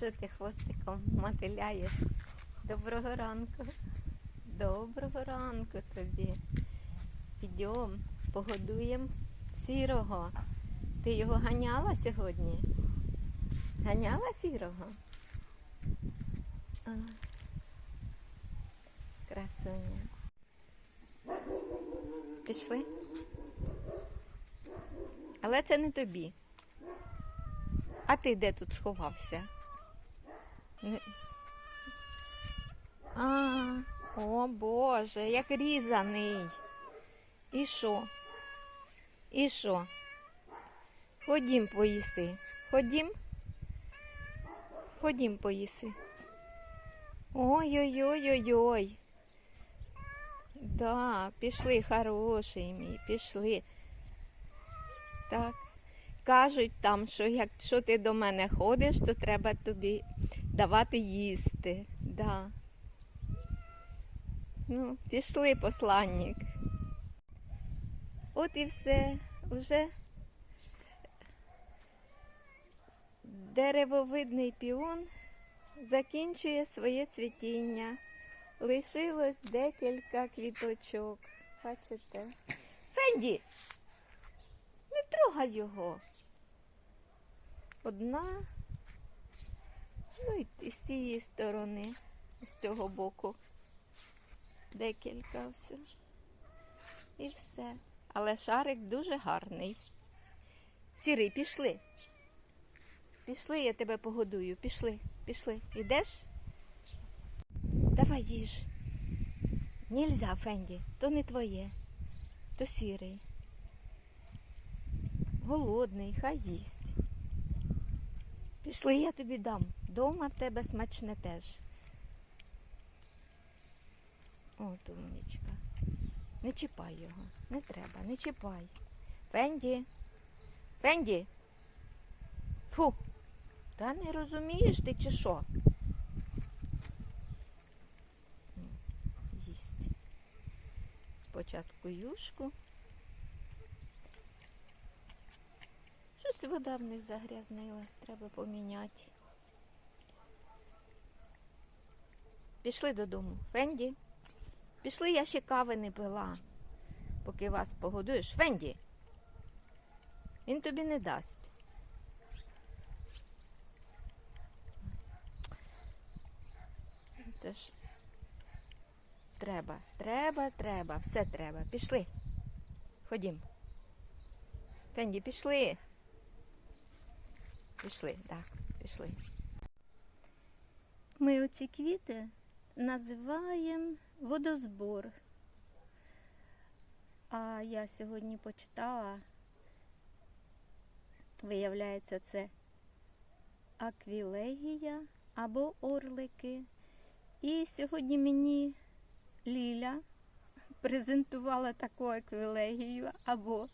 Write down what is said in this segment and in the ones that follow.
Що ти хвостиком мотиляєш? Доброго ранку. Доброго ранку тобі. Підйом, погодуємо сірого. Ти його ганяла сьогодні? Ганяла сірого? А. Красуня. Пішли? Але це не тобі. А ти де тут сховався? А, о Боже, як різаний. І що? І що? Ходім поїси. Ходім? Ходім поїси. Ой-ой-ой-ой-ой. Да, пішли, хороший мій, пішли. Так. Кажуть там, що якщо ти до мене ходиш, то треба тобі давати їсти. Да. Ну, пішли, посланник. От і все. Уже деревовидний піон закінчує своє цвітіння. Лишилось декілька квіточок. Бачите? Фенді! Не трогай його. Одна, ну і з цієї сторони, з цього боку. Декілька все. І все. Але шарик дуже гарний. Сірий, пішли. Пішли, я тебе погодую. Пішли, пішли. Ідеш? Давай їж. Нельзя, Фенді, то не твоє, то сірий. Голодний, хай їсть. Пішли, я тобі дам. Дома в тебе смачне теж. От умнічка. Не чіпай його. Не треба, не чіпай. Фенді. Фенді. Фу. Та не розумієш ти чи що? Їсть. Спочатку юшку. Щось вода в них загрязнилась, треба поміняти. Пішли додому. Фенді. Пішли, я ще кави не пила, поки вас погодуєш. Фенді. Він тобі не дасть. Це ж треба, треба, треба, все треба. Пішли. Ходім. Фенді, пішли. Пішли, так, пішли. Ми оці квіти називаємо водозбор. А я сьогодні почитала, виявляється, це аквілегія або орлики. І сьогодні мені Ліля презентувала таку аквілегію або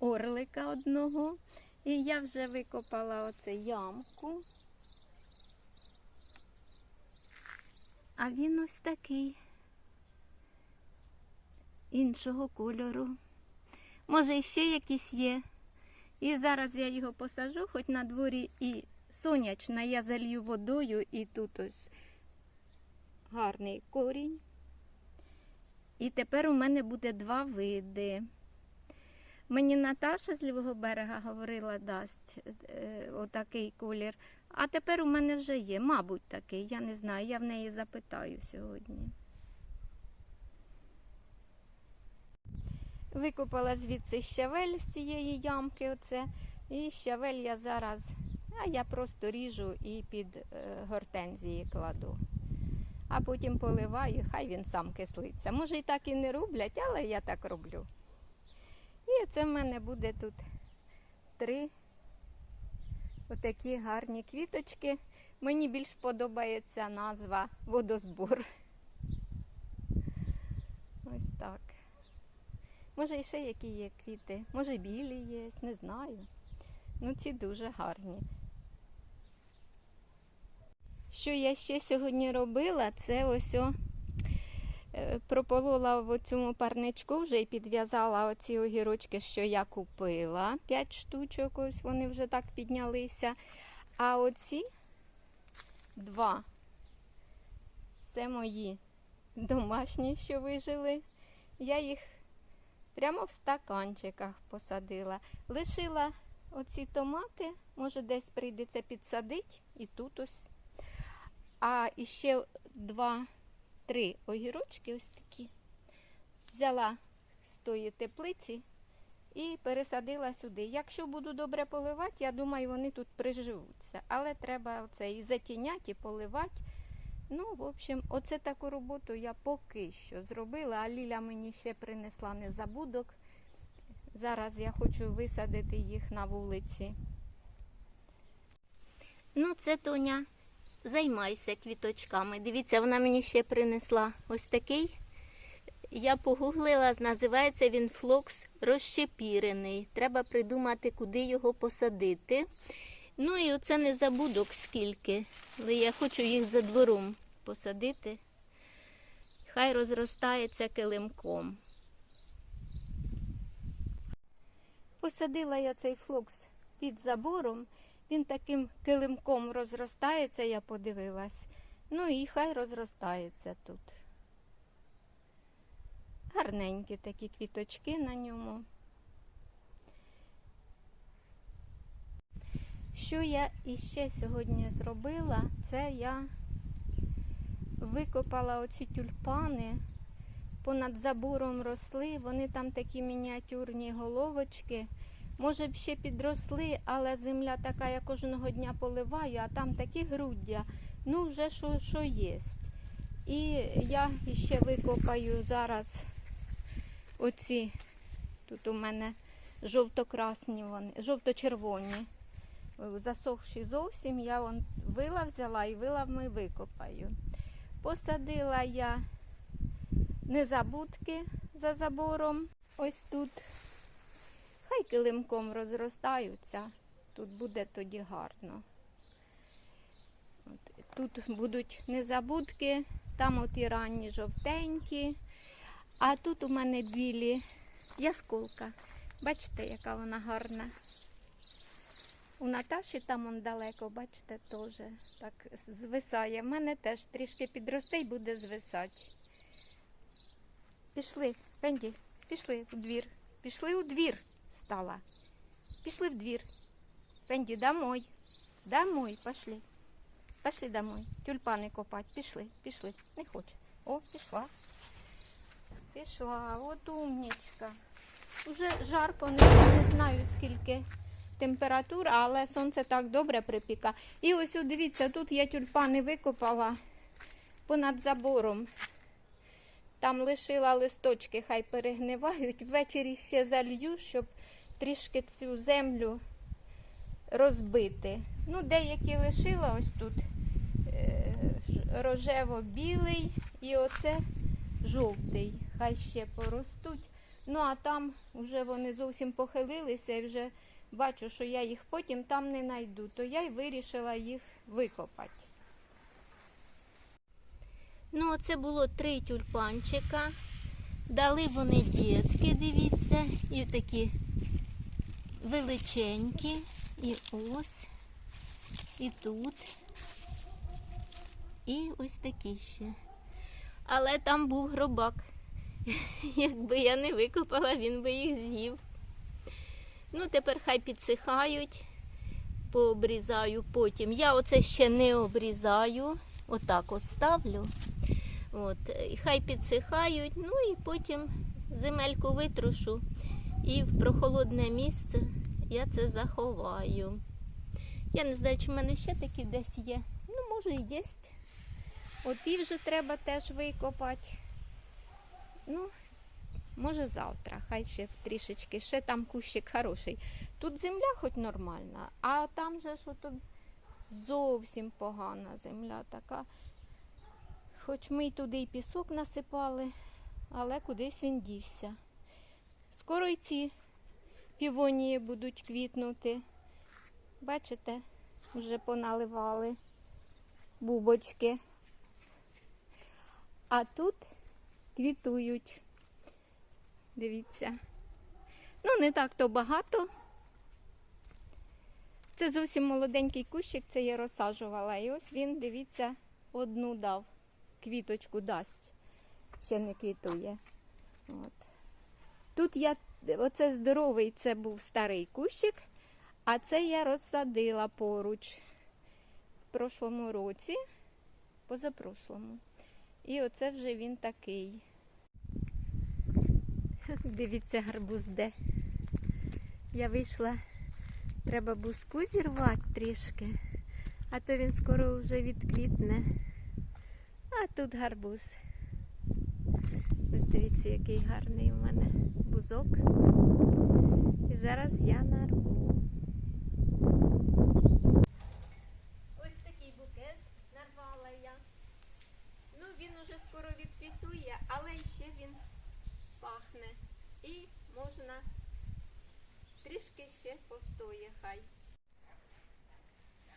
орлика одного. І я вже викопала оце ямку. А він ось такий іншого кольору. Може, іще якийсь є. І зараз я його посажу, хоч на дворі і сонячна, я залью водою, і тут ось гарний корінь. І тепер у мене буде два види. Мені Наташа з лівого берега говорила, дасть е, отакий колір. А тепер у мене вже є, мабуть, такий. Я не знаю, я в неї запитаю сьогодні. Викопала звідси щавель з цієї ямки. Оце. І щавель я зараз, а я просто ріжу і під е, гортензії кладу. А потім поливаю, хай він сам кислиться. Може і так і не роблять, але я так роблю. І це в мене буде тут три отакі гарні квіточки. Мені більш подобається назва водозбор. Ось так. Може, і ще які є квіти. Може, білі є, не знаю. Ну, ці дуже гарні. Що я ще сьогодні робила, це ось о, прополола в цьому парничку вже і підв'язала оці огірочки, що я купила. П'ять штучок, ось вони вже так піднялися. А оці два. Це мої домашні, що вижили. Я їх прямо в стаканчиках посадила. Лишила оці томати, може десь прийдеться підсадити і тут ось. А іще два-три огірочки ось такі. Взяла з тої теплиці і пересадила сюди. Якщо буду добре поливати, я думаю, вони тут приживуться. Але треба оце і затіняти, і поливати. Ну, в общем, оце таку роботу я поки що зробила, а Ліля мені ще принесла незабудок. Зараз я хочу висадити їх на вулиці. Ну, це Тоня. Займайся квіточками. Дивіться, вона мені ще принесла ось такий. Я погуглила, називається він флокс розщепірений. Треба придумати, куди його посадити. Ну і оце не забудок скільки, але я хочу їх за двором посадити. Хай розростається килимком. Посадила я цей флокс під забором. Він таким килимком розростається, я подивилась. Ну і хай розростається тут. Гарненькі такі квіточки на ньому. Що я іще сьогодні зробила, це я викопала оці тюльпани, понад забором росли, вони там такі мініатюрні головочки. Може б ще підросли, але земля така, я кожного дня поливаю, а там такі груддя, ну вже що, що є. І я ще викопаю зараз оці, тут у мене жовто-красні вони, жовто-червоні. Засохші зовсім, я вон вила взяла і вила ми викопаю. Посадила я незабудки за забором. Ось тут. Хай килимком розростаються, тут буде тоді гарно. От, тут будуть незабудки, там от і ранні жовтенькі, а тут у мене білі ясколка. Бачите, яка вона гарна. У Наташі там он далеко, бачите, теж так звисає. В мене теж трішки підросте і буде звисати. Пішли, Фенді, пішли у двір. Пішли у двір стала. Пішли в двір. Фенді, домой. Домой, пошли. Пошли домой. Тюльпани копати. Пішли, пішли. Не хоче. О, пішла. Пішла, от умнічка. Уже жарко, не, знаю скільки температура, але сонце так добре припіка. І ось дивіться, тут я тюльпани викопала понад забором. Там лишила листочки, хай перегнивають. Ввечері ще залью, щоб трішки цю землю розбити. Ну, деякі лишила ось тут е, рожево-білий і оце жовтий. Хай ще поростуть. Ну, а там вже вони зовсім похилилися і вже бачу, що я їх потім там не знайду, то я й вирішила їх викопати. Ну, оце було три тюльпанчика. Дали вони дітки, дивіться, і такі величенькі. І ось, і тут. І ось такі ще. Але там був гробак. Якби я не викопала, він би їх з'їв. Ну, тепер хай підсихають, пообрізаю потім. Я оце ще не обрізаю, отак от ставлю. От, хай підсихають, ну і потім земельку витрушу і в прохолодне місце я це заховаю. Я не знаю, чи в мене ще такі десь є. Ну, може і є. От і вже треба теж викопати. Ну, може завтра, хай ще трішечки, ще там кущик хороший. Тут земля хоч нормальна, а там же що то зовсім погана земля така. Хоч ми й туди і пісок насипали, але кудись він дівся. Скоро й ці півонії будуть квітнути. Бачите, вже поналивали бубочки. А тут квітують. Дивіться. Ну, не так то багато. Це зовсім молоденький кущик, це я розсаджувала. І ось він, дивіться, одну дав. Квіточку дасть. Ще не квітує. От. Тут я, оце здоровий, це був старий кущик, а це я розсадила поруч в прошлому році, позапрошлому. І оце вже він такий. Дивіться, гарбуз де. Я вийшла, треба буску зірвати трішки, а то він скоро вже відквітне. А тут гарбуз. Ось дивіться, який гарний у мене бузок. І зараз я нарву. Ось такий букет нарвала я. Ну, він уже скоро відквітує, але ще він пахне. І можна трішки ще постоє хай.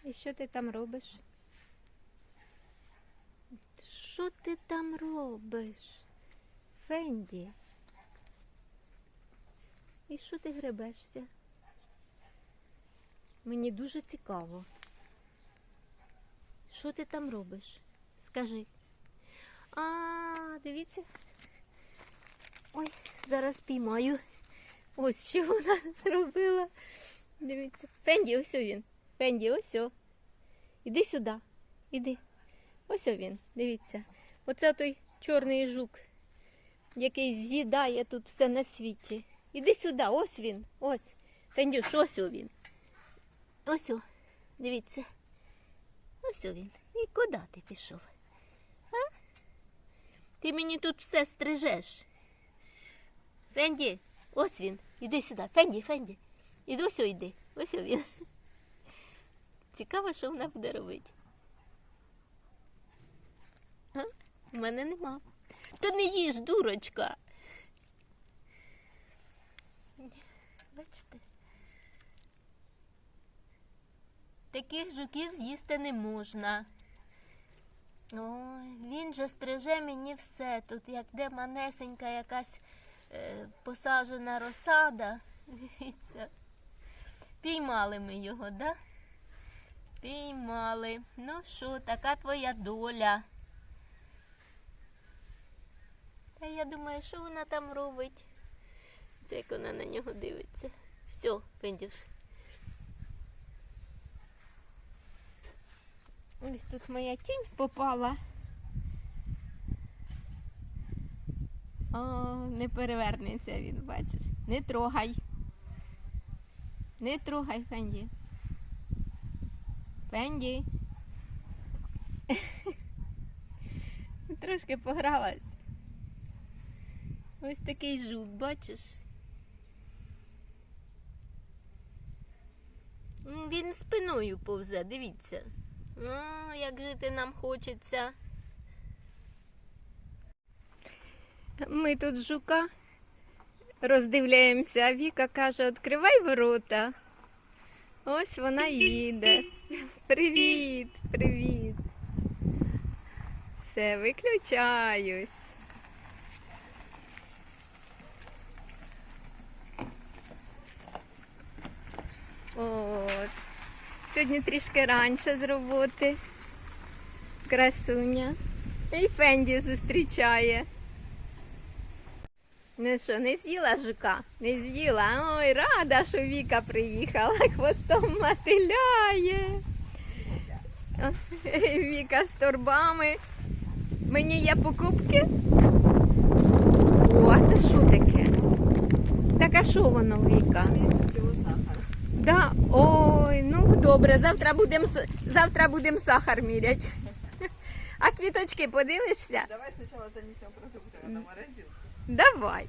І що ти там робиш? Що ти там робиш? Фенді? І що ти гребешся? Мені дуже цікаво. Що ти там робиш? Скажи. А, дивіться. Ой, зараз піймаю. Ось що вона зробила. Дивіться. Фенді, ось він. Фенді, ось. Іди сюди. Іди. Ось він. Дивіться. Оце той чорний жук, який з'їдає тут все на світі. Іди сюди, ось він. Ось. Фендюш, ось він. Ось. о. Дивіться. Ось він. І куди ти пішов? А? Ти мені тут все стрижеш. Фенді, ось він. Іди сюди. Фенді, Фенді. Іди ось йди. Ось о він. Цікаво, що вона буде робити. У мене нема. Та не їж, дурочка. Бачите? Таких жуків з'їсти не можна. Ой, він же стриже мені все. Тут як де манесенька якась е, посаджена розсада. Дивіться. Піймали ми його, да? Піймали. Ну що, така твоя доля. Та я думаю, що вона там робить. Це як вона на нього дивиться. Все, Фендюш. Ось тут моя тінь попала. О, не перевернеться він, бачиш. Не трогай. Не трогай, Фенді. Фенді. Трошки погралась. Ось такий жук, бачиш? Він спиною повзе, дивіться. О, як жити нам хочеться. Ми тут жука роздивляємося, а Віка каже, відкривай ворота. Ось вона їде. Привіт, привіт. Все, виключаюсь. От. Сьогодні трішки раніше з роботи. Красуня. І Фенді зустрічає. Ну що, не з'їла жука? Не з'їла. Ой, рада, що Віка приїхала, хвостом мотиляє. Віка з торбами. Мені є покупки. О, це що таке? Так а що воно, Віка? Да, ой, ну добре, завтра будемо завтра будем сахар міряти. А квіточки подивишся? Давай спочатку занесемо продукти на морозилку. Давай.